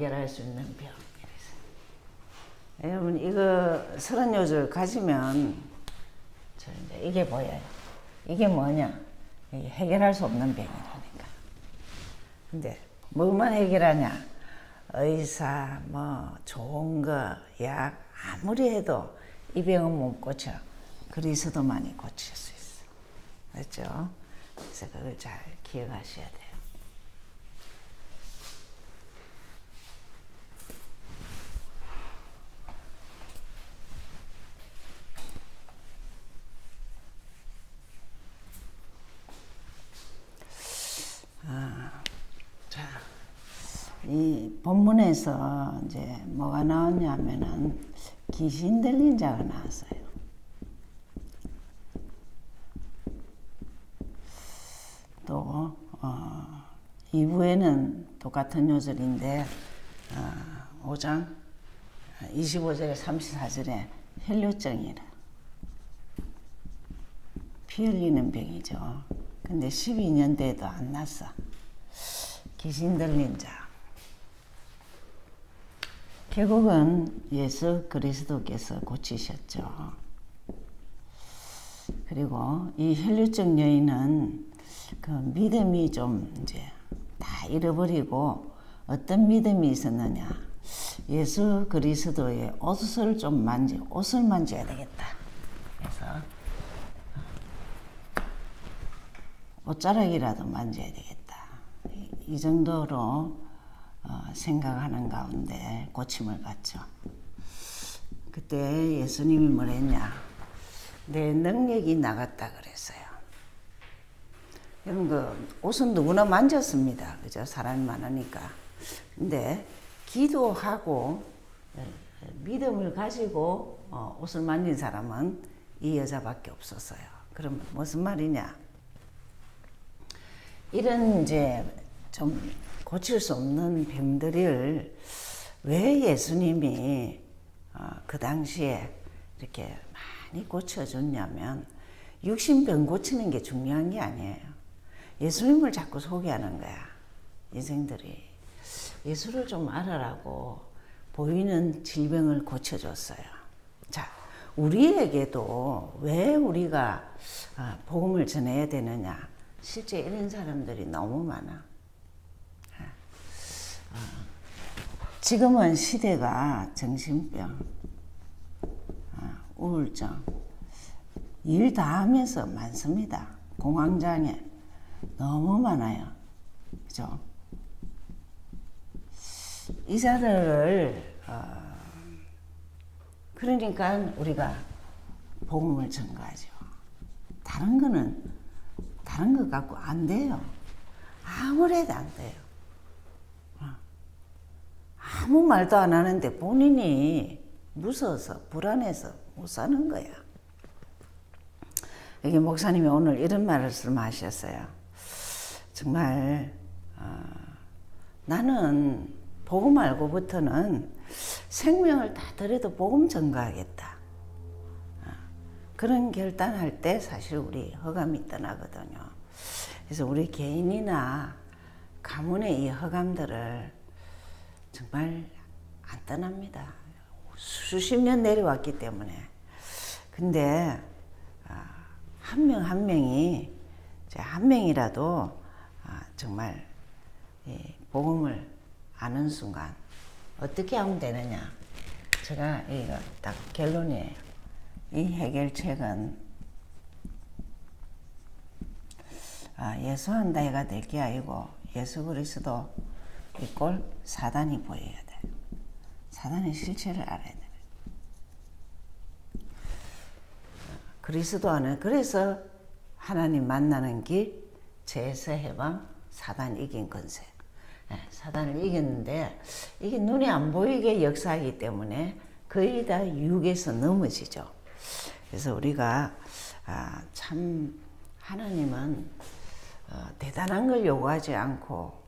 해결할 수 있는 병. 여러분 이거 서른 요절 가지면 저 이제 이게 보여요. 이게 뭐냐? 이게 해결할 수 없는 병이라니까. 근데 뭐만 해결하냐? 의사, 뭐 좋은 거, 약 아무리 해도 이 병은 못 고쳐. 그리스도만이 고칠 수 있어. 그렇죠? 그래서 그걸 잘 기억하셔야 돼요. 이 본문에서 이제 뭐가 나왔냐면은 귀신 들린 자가 나왔어요. 또 어, 2부에는 똑같은 요절인데 어, 5장 25절에 34절에 혈류증이라 피 흘리는 병이죠. 근데 12년 돼도 안 났어. 귀신 들린 자. 결국은 예수 그리스도께서 고치셨죠. 그리고 이 혈류증 여인은 그 믿음이 좀 이제 다 잃어버리고 어떤 믿음이 있었느냐. 예수 그리스도의 옷을 좀 만지, 옷을 만져야 되겠다. 그래서 옷자락이라도 만져야 되겠다. 이 정도로 어, 생각하는 가운데 고침을 받죠. 그때 예수님이 뭐랬냐? 내 능력이 나갔다 그랬어요. 여러분 그 옷은 누구나 만졌습니다. 그죠? 사람이 많으니까. 근데 기도하고 예, 믿음을 가지고 어, 옷을 만진 사람은 이 여자밖에 없었어요. 그럼 무슨 말이냐? 이런 이제 좀 고칠 수 없는 병들을 왜 예수님이 어, 그 당시에 이렇게 많이 고쳐줬냐면 육신병 고치는 게 중요한 게 아니에요. 예수님을 자꾸 소개하는 거야. 인생들이. 예수를 좀 알아라고 보이는 질병을 고쳐줬어요. 자, 우리에게도 왜 우리가 어, 복음을 전해야 되느냐? 실제 이런 사람들이 너무 많아. 지금은 시대가 정신병, 아, 우울증, 일 다 하면서 많습니다. 공황장애 너무 많아요. 그죠? 이자들을 어, 그러니까 우리가 복음을 전가하죠. 다른 거는 다른 것 갖고 안 돼요. 아무래도 안 돼요. 아무 말도 안 하는데 본인이 무서워서 불안해서 못 사는 거야. 여기 목사님이 오늘 이런 말씀 하셨어요. 정말 어, 나는 복음 알고부터는 생명을 다 들여도 복음 전가하겠다. 어, 그런 결단할 때 사실 우리 허감이 떠나거든요. 그래서 우리 개인이나 가문의 이 허감들을 정말 안 떠납니다. 수십 년 내려왔기 때문에. 근데 아, 한명 한 명이 한 명이라도 아, 정말 복음을 아는 순간 어떻게 하면 되느냐? 제가 이거 딱 결론이에요. 이 해결책은 아, 예수한 다이가 될 게 아니고 예수 그리스도 이꼴 사단이 보여야 돼. 사단의 실체를 알아야 돼. 그리스도 안에 그래서 하나님 만나는 길 제세 해방 사단 이긴 건세. 네, 사단을 이겼는데 이게 눈에 안 보이게 역사하기 때문에 거의 다 육에서 넘어지죠. 그래서 우리가 아, 참 하나님은 어, 대단한 걸 요구하지 않고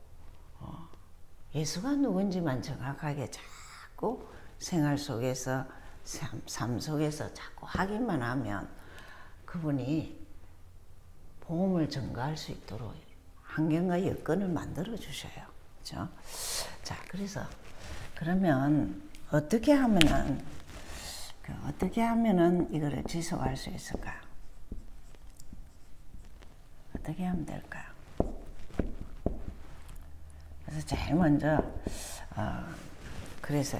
예수가 누군지만 정확하게 자꾸 생활 속에서 삶, 삶 속에서 자꾸 확인만 하면 그분이 복음을 전가할 수 있도록 환경과 여건을 만들어 주셔요. 그죠? 자, 그래서 그러면 어떻게 하면은 그 어떻게 하면은 이거를 지속할 수 있을까? 어떻게 하면 될까요? 그래서 제일 먼저 어, 그래서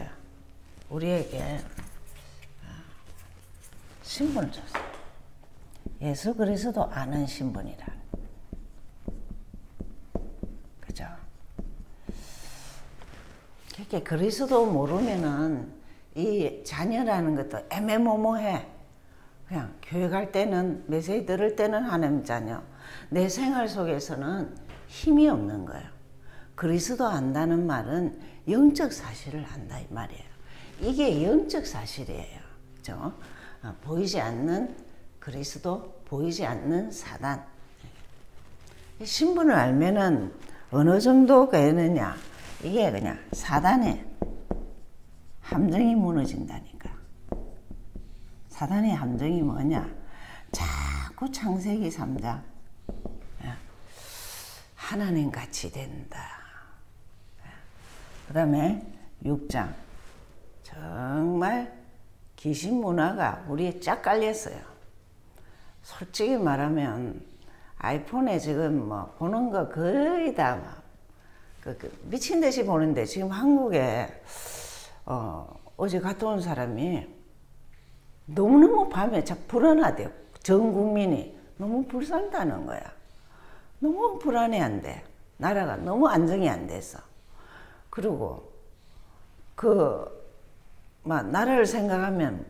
우리에게 어, 신분을 줬어요. 예수 그리스도 아는 신분이라. 그죠? 그렇게 그리스도 모르면은 이 자녀라는 것도 애매모호해. 그냥 교회 갈 때는 메시지 들을 때는 하나님 자녀. 내 생활 속에서는 힘이 없는 거예요. 그리스도 안다는 말은 영적 사실을 안다 이 말이에요. 이게 영적 사실이에요. 그죠? 어, 보이지 않는 그리스도, 보이지 않는 사단. 이 신분을 알면은 어느 정도가 되느냐. 이게 그냥 사단의 함정이 무너진다니까. 사단의 함정이 뭐냐? 자꾸 창세기 3장. 하나님 같이 된다. 그 다음에 6장. 정말 귀신 문화가 우리에 쫙 깔렸어요. 솔직히 말하면 아이폰에 지금 뭐 보는 거 거의 다 그, 그 미친 듯이 보는데 지금 한국에 어, 어제 갔다 온 사람이 너무너무 밤에 참 불안하대요. 전 국민이 너무 불쌍다는 거야. 너무 불안해 안 돼. 나라가 너무 안정이 안 돼서. 그리고 그, 막 나라를 생각하면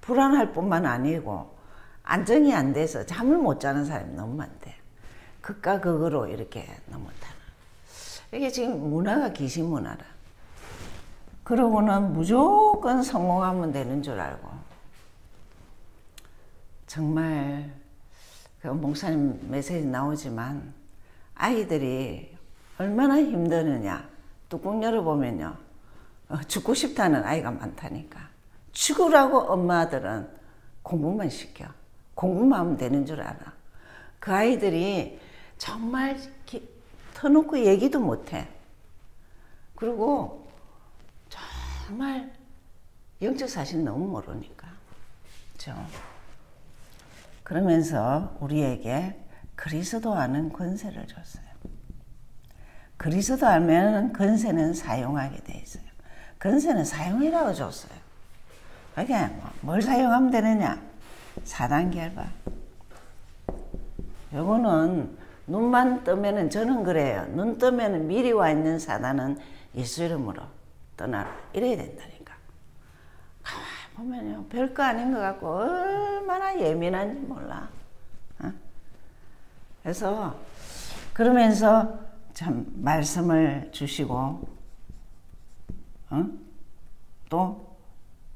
불안할 뿐만 아니고 안정이 안 돼서 잠을 못 자는 사람이 너무 많대. 극과 극으로 이렇게 타는. 이게 지금 문화가 귀신 문화라. 그러고는 무조건 성공하면 되는 줄 알고. 정말 그 목사님 메시지 나오지만 아이들이 얼마나 힘드느냐. 뚜껑 열어보면요. 어, 죽고 싶다는 아이가 많다니까. 죽으라고 엄마들은 공부만 시켜. 공부만 하면 되는 줄 알아. 그 아이들이 정말 기, 터놓고 얘기도 못해. 그리고 정말 영적 사실 너무 모르니까. 그죠? 그러면서 우리에게 그리스도 아는 권세를 줬어요. 그리스도 알면 권세는 사용하게 돼 있어요. 권세는 사용이라고 줬어요. 그게 뭘 사용하면 되느냐? 사단 결박. 요거는 눈만 뜨면은 저는 그래요. 눈 뜨면은 미리 와 있는 사단은 예수 이름으로 떠나라. 이래야 된다니까. 가만 보면요. 별거 아닌 것 같고 얼마나 예민한지 몰라. 어? 그래서 그러면서 참 말씀을 주시고 어? 또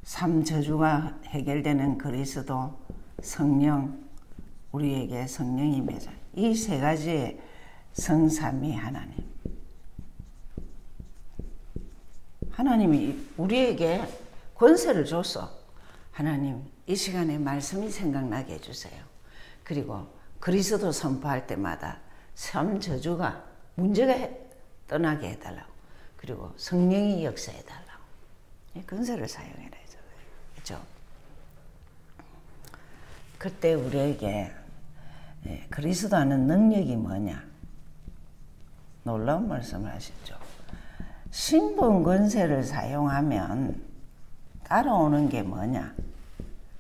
삼저주가 해결되는 그리스도 성령 우리에게 성령이 맺어 이 세 가지의 성삼위 하나님. 하나님이 우리에게 권세를 줬어. 하나님 이 시간에 말씀이 생각나게 해주세요. 그리고 그리스도 선포할 때마다 삼저주가 문제가 떠나게 해달라고 그리고 성령이 역사해달라고 근세를 사용해라 그죠? 그때 우리에게 예, 그리스도 하는 능력이 뭐냐? 놀라운 말씀을 하시죠. 신분 권세를 사용하면 따라오는 게 뭐냐?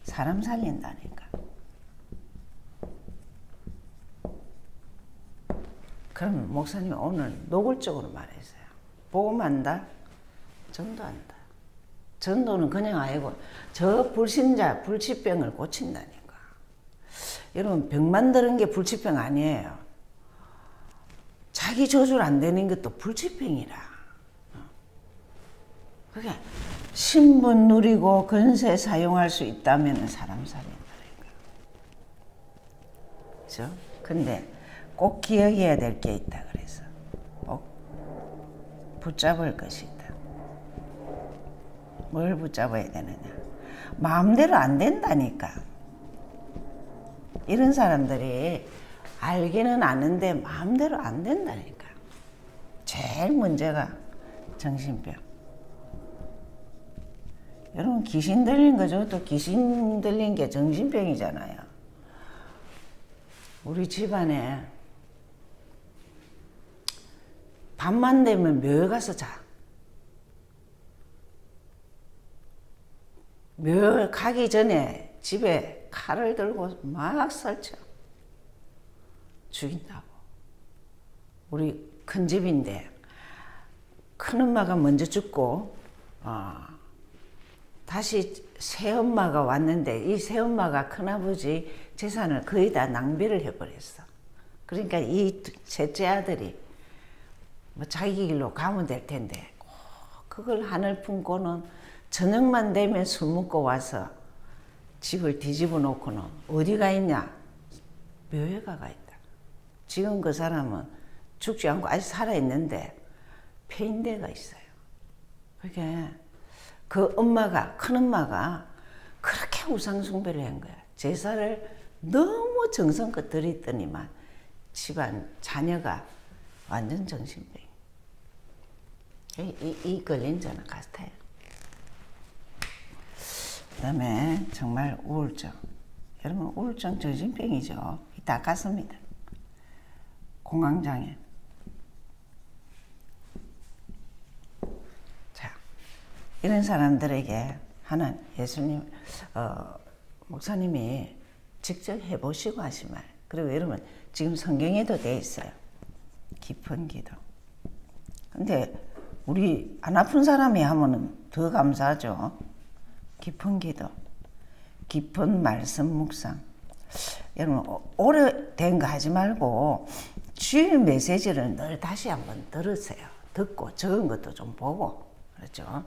사람 살린다니까. 그럼 목사님 오늘 노골적으로 말했어요. 복음한다, 전도한다. 전도는 그냥 아니고 저 불신자 불치병을 고친다니까. 여러분 병 만드는 게 불치병 아니에요. 자기 조절 안 되는 것도 불치병이라. 그게 신분 누리고 건세 사용할 수 있다면 사람 살인다니까. 그죠? 근데 꼭 기억해야 될 게 있다 그래서 꼭 붙잡을 것이 있다. 뭘 붙잡아야 되느냐? 마음대로 안 된다니까. 이런 사람들이 알기는 아는데 마음대로 안 된다니까. 제일 문제가 정신병. 여러분 귀신 들린 거죠? 또 귀신 들린 게 정신병이잖아요. 우리 집안에 밤만 되면 묘에 가서 자. 묘 가기 전에 집에 칼을 들고 막 설쳐. 죽인다고. 우리 큰 집인데 큰 엄마가 먼저 죽고 어, 다시 새 엄마가 왔는데 이 새 엄마가 큰아버지 재산을 거의 다 낭비를 해버렸어. 그러니까 이 셋째 아들이 뭐 자기 길로 가면 될 텐데 꼭 그걸 하늘 품고는 저녁만 되면 술 먹고 와서 집을 뒤집어 놓고는 어디가 있냐? 묘에 가가 있다. 지금 그 사람은 죽지 않고 아직 살아 있는데 폐인대가 있어요. 그게 그 엄마가, 큰 엄마가 그렇게 우상 숭배를 한 거야. 제사를 너무 정성껏 드렸더니만 집안 자녀가 완전 정신병. 이, 이, 이 걸린 자는 같아요. 그 다음에 정말 우울증. 여러분, 우울증 정신병이죠. 다 같습니다. 공황장애. 자, 이런 사람들에게 하는 예수님, 어, 목사님이 직접 해보시고 하신 말. 그리고 여러분, 지금 성경에도 돼 있어요. 깊은 기도. 근데 우리 안 아픈 사람이 하면은 더 감사하죠. 깊은 기도. 깊은 말씀 묵상. 여러분, 오래된 거 하지 말고 주일 메시지를 늘 다시 한번 들으세요. 듣고 적은 것도 좀 보고. 그렇죠?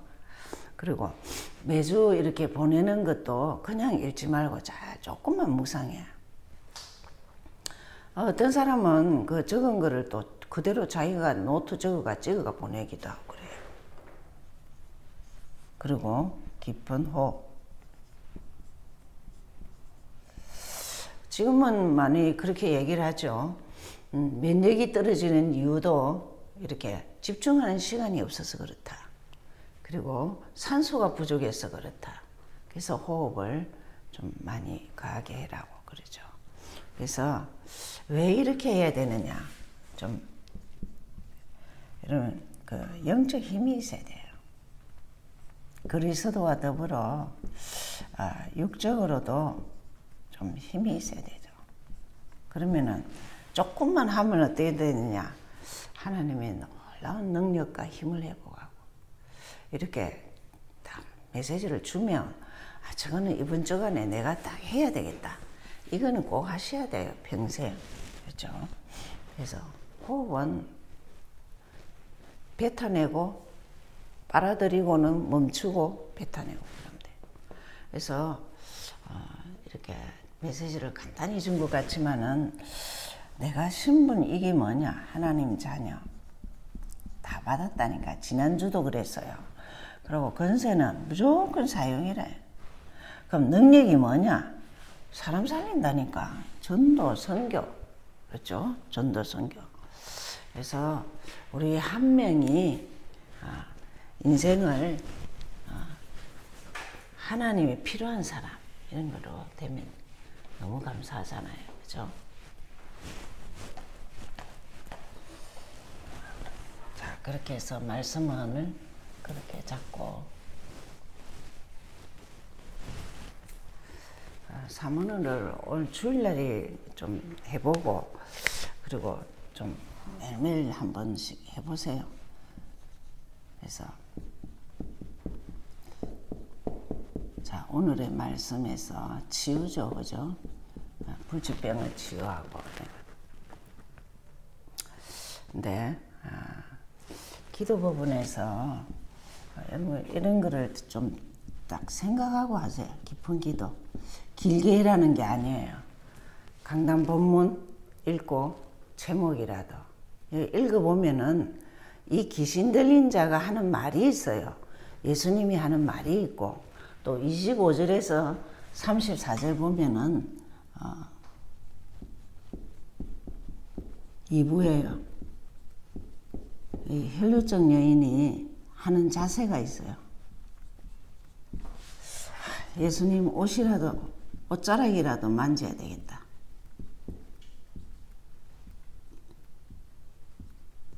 그리고 매주 이렇게 보내는 것도 그냥 읽지 말고 자, 조금만 묵상해. 어떤 사람은 그 적은 거를 또 그대로 자기가 노트 적어가 찍어가 보내기도 하고 그리고 깊은 호흡. 지금은 많이 그렇게 얘기를 하죠. 음, 면역이 떨어지는 이유도 이렇게 집중하는 시간이 없어서 그렇다. 그리고 산소가 부족해서 그렇다. 그래서 호흡을 좀 많이 가하게 해라고 그러죠. 그래서 왜 이렇게 해야 되느냐? 좀 이런 그 영적 힘이 있어야 돼요. 그리스도와 더불어 아, 육적으로도 좀 힘이 있어야 되죠. 그러면은 조금만 하면 어떻게 되느냐? 하나님의 놀라운 능력과 힘을 회복하고 이렇게 딱 메시지를 주면 아, 저거는 이번 주간에 내가 딱 해야 되겠다. 이거는 꼭 하셔야 돼요. 평생. 그렇죠? 그래서 호흡은 뱉어내고 빨아들이고는 멈추고 뱉어내고 그러면 돼요. 그래서 어, 이렇게 메시지를 간단히 준 것 같지만은 내가 신분 이게 뭐냐 하나님 자녀 다 받았다니까 지난주도 그랬어요. 그리고 건세는 무조건 사용해라. 그럼 능력이 뭐냐? 사람 살린다니까 전도 선교 그렇죠? 전도 선교. 그래서 우리 한 명이 아, 인생을 아, 하나님이 필요한 사람 이런 거로 되면 너무 감사하잖아요. 그죠? 자, 그렇게 해서 말씀을 그렇게 잡고 아, 사문을 오늘 주일날에 좀 해보고 그리고 좀 매일매일 한 번씩 해보세요. 그래서 자 오늘의 말씀에서 치유죠, 그죠? 아, 불치병을 치유하고. 근데 아, 기도 부분에서 이런 거를 좀 딱 생각하고 하세요. 깊은 기도. 길게 해라는 게 아니에요. 강단 본문 읽고 제목이라도 읽어보면은 이 귀신 들린 자가 하는 말이 있어요. 예수님이 하는 말이 있고 또 25절에서 34절 보면은 어 2부에요. 이 혈류증 여인이 하는 자세가 있어요. 예수님 옷이라도 옷자락이라도 만져야 되겠다.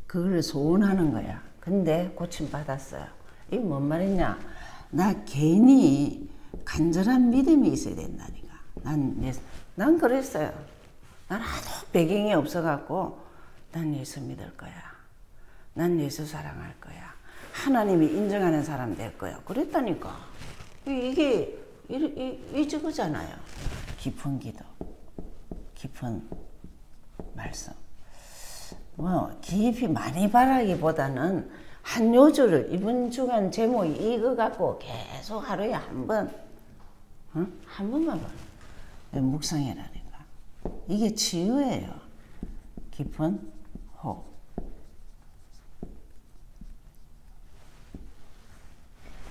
그걸 소원하는 거야. 근데 고침 받았어요. 이게 뭔 말이냐? 나 개인이 간절한 믿음이 있어야 된다니까. 난, 난 그랬어요. 난 아무 배경이 없어갖고 난 예수 믿을 거야. 난 예수 사랑할 거야. 하나님이 인정하는 사람 될 거야. 그랬다니까. 이게 이, 이, 이 저거잖아요. 깊은 기도, 깊은 말씀. 뭐 깊이 많이 바라기보다는 한 요주를 이번 주간 제목이 이거 갖고 계속 하루에 한 번, 어? 한 번만 봐. 묵상해라니까. 이게 치유예요. 깊은 호흡.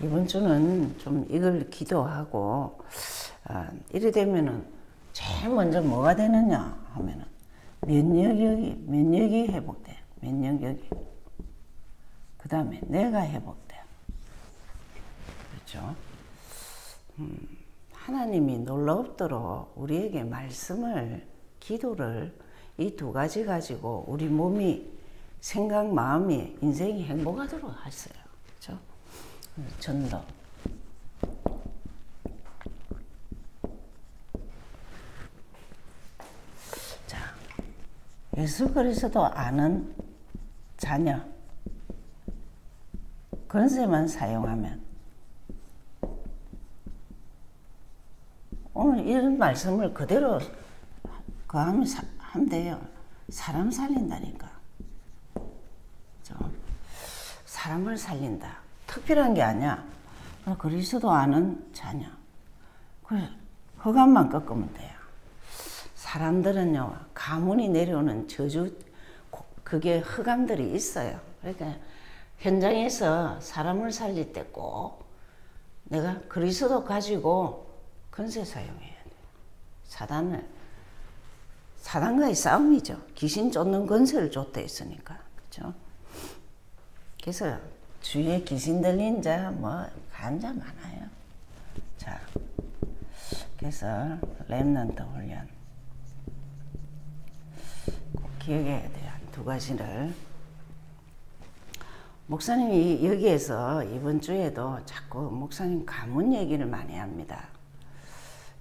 이번 주는 좀 이걸 기도하고 어, 이래 되면은 제일 먼저 뭐가 되느냐 하면은 면역력이 면역이 회복돼 면역력이 그 다음에 내가 회복돼 그렇죠? 음, 하나님이 놀라웠도록 우리에게 말씀을 기도를 이 두 가지 가지고 우리 몸이 생각 마음이 인생이 행복하도록 하셨어요. 그렇죠? 전도. 자 예수 그리스도 아는 자녀 건세만 사용하면 오늘 이런 말씀을 그대로 그 하면 사- 하면 돼요. 사람 살린다니까. 저 사람을 살린다. 특별한 게 아니야. 나 그리스도 아는 자녀. 그래 허감만 꺾으면 돼요. 사람들은요 가문이 내려오는 저주 고- 그게 흑암들이 있어요. 그러니까 현장에서 사람을 살릴 때 꼭 내가 그리스도 가지고 건세 사용해야 돼. 사단을 사단과의 싸움이죠. 귀신 쫓는 건세를 쫓대 있으니까 그렇죠. 그래서 주위에 귀신 들린 자, 뭐, 간자 많아요. 자, 그래서 랩넌트 훈련. 꼭 기억해야 돼요. 두 가지를. 목사님이 여기에서 이번 주에도 자꾸 목사님 가문 얘기를 많이 합니다.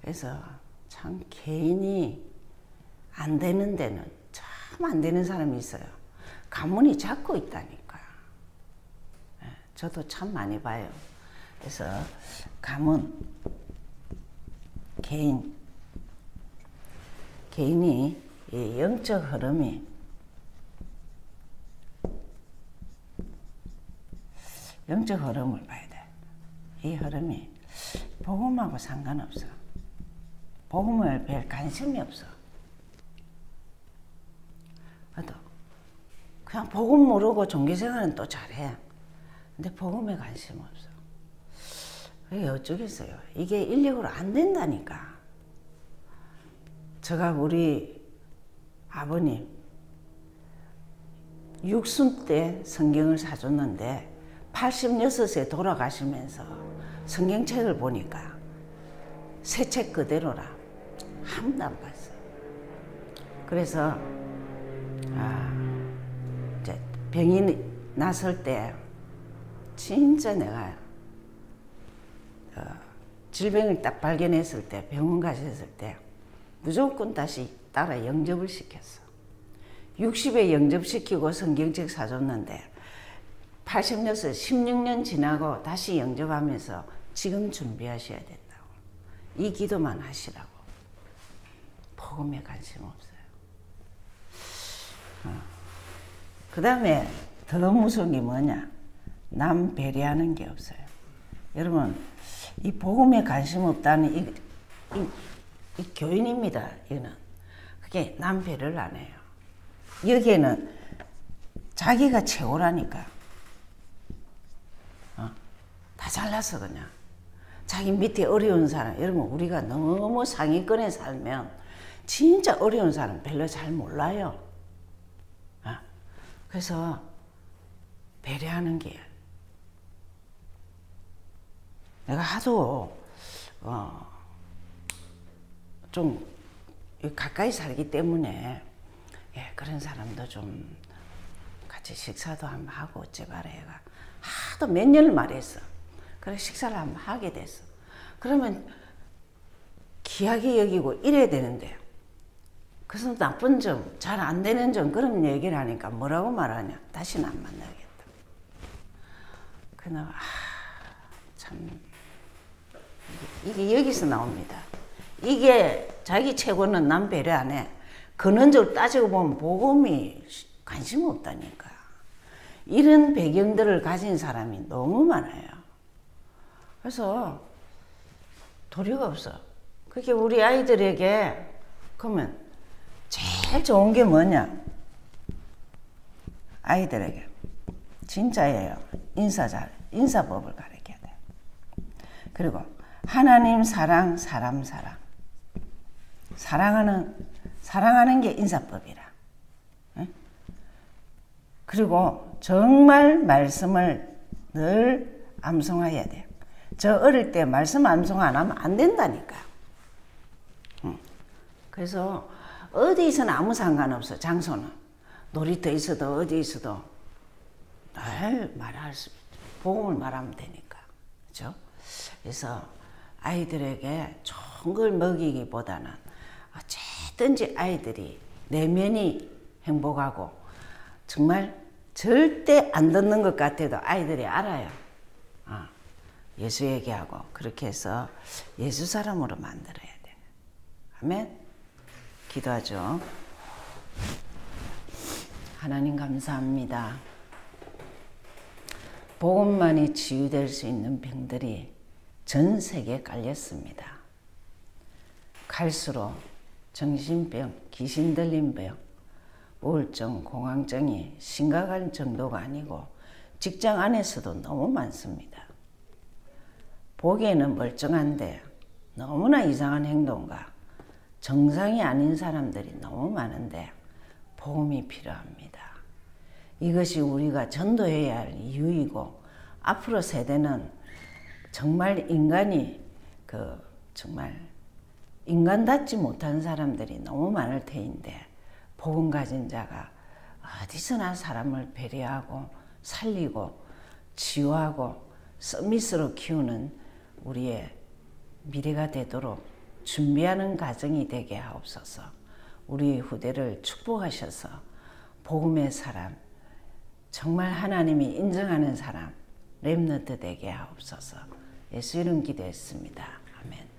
그래서 참 개인이 안 되는 데는 참 안 되는 사람이 있어요. 가문이 잡고 있다니까. 예, 저도 참 많이 봐요. 그래서 가문, 개인, 개인이 이 영적 흐름이 영적 흐름을 봐야 돼. 이 흐름이 복음하고 상관없어. 복음을 별 관심이 없어. 그래도 그냥 복음 모르고 종교생활은 또 잘해. 근데 복음에 관심 없어. 그게 어쩌겠어요. 이게 인력으로 안 된다니까. 제가 우리 아버님 육순 때 성경을 사줬는데 86세 돌아가시면서 성경책을 보니까 새 책 그대로라 한 번도 안 봤어요. 그래서 아, 이제 병이 났을 때 진짜 내가 어, 질병을 딱 발견했을 때 병원 가셨을 때 무조건 다시 따라 영접을 시켰어. 60에 영접시키고 성경책 사줬는데 86, 16년 지나고 다시 영접하면서 지금 준비하셔야 된다고. 이 기도만 하시라고. 복음에 관심 없어요. 그 다음에 더 무서운 게 뭐냐? 남 배려하는 게 없어요. 여러분, 이 복음에 관심 없다는 이, 이, 이 교인입니다. 이거는. 그게 남 배려를 안 해요. 여기에는 자기가 최고라니까. 어? 다 잘났어, 그냥. 자기 밑에 어려운 사람, 여러분, 우리가 너무 상위권에 살면 진짜 어려운 사람 별로 잘 몰라요. 그래서 배려하는 게 내가 하도 어, 좀 가까이 살기 때문에 예, 그런 사람도 좀 같이 식사도 한번 하고 어째 바래 얘가 하도 몇 년을 말했어. 그래 식사를 한번 하게 됐어. 그러면 귀하게 여기고 이래야 되는데 그래서 나쁜 점, 잘 안 되는 점 그런 얘기를 하니까 뭐라고 말하냐? 다시는 안 만나겠다. 그나 아, 참 이게, 여기서 나옵니다. 이게 자기 최고는 남 배려 안 해. 근원적으로 따지고 보면 복음이 관심 없다니까. 이런 배경들을 가진 사람이 너무 많아요. 그래서 도리가 없어. 그게 우리 아이들에게 그러면 제일 좋은 게 뭐냐? 아이들에게 진짜예요. 인사 잘 인사법을 가르쳐야 돼. 그리고 하나님 사랑, 사람 사랑. 사랑하는 사랑하는 게 인사법이라. 응? 그리고 정말 말씀을 늘 암송해야 돼. 저 어릴 때 말씀 암송 안 하면 안 된다니까. 응. 그래서 어디 있어는 아무 상관없어. 장소는 놀이터 있어도 어디 있어도 늘 말할 수 복음을 말하면 되니까. 그죠? 그래서 아이들에게 걸 먹이기보다는 어쨌든지 아이들이 내면이 행복하고 정말 절대 안 듣는 것 같아도 아이들이 알아요. 어, 예수 얘기하고 그렇게 해서 예수 사람으로 만들어야 돼. 아멘. 기도하죠. 하나님 감사합니다. 복음만이 치유될 수 있는 병들이 전 세계에 깔렸습니다. 갈수록 정신병, 귀신 들린 병, 우울증, 공황증이 심각한 정도가 아니고 직장 안에서도 너무 많습니다. 보기에는 멀쩡한데 너무나 이상한 행동과 정상이 아닌 사람들이 너무 많은데 복음이 필요합니다. 이것이 우리가 전도해야 할 이유이고 앞으로 세대는 정말 인간이 그 정말 인간답지 못한 사람들이 너무 많을 테인데 복음 가진 자가 어디서나 사람을 배려하고 살리고 치유하고 서밋으로 키우는 우리의 미래가 되도록 준비하는 가정이 되게 하옵소서. 우리 후대를 축복하셔서 복음의 사람, 정말 하나님이 인정하는 사람, 렘너트 되게 하옵소서. 예수 이름 기도했습니다. 아멘.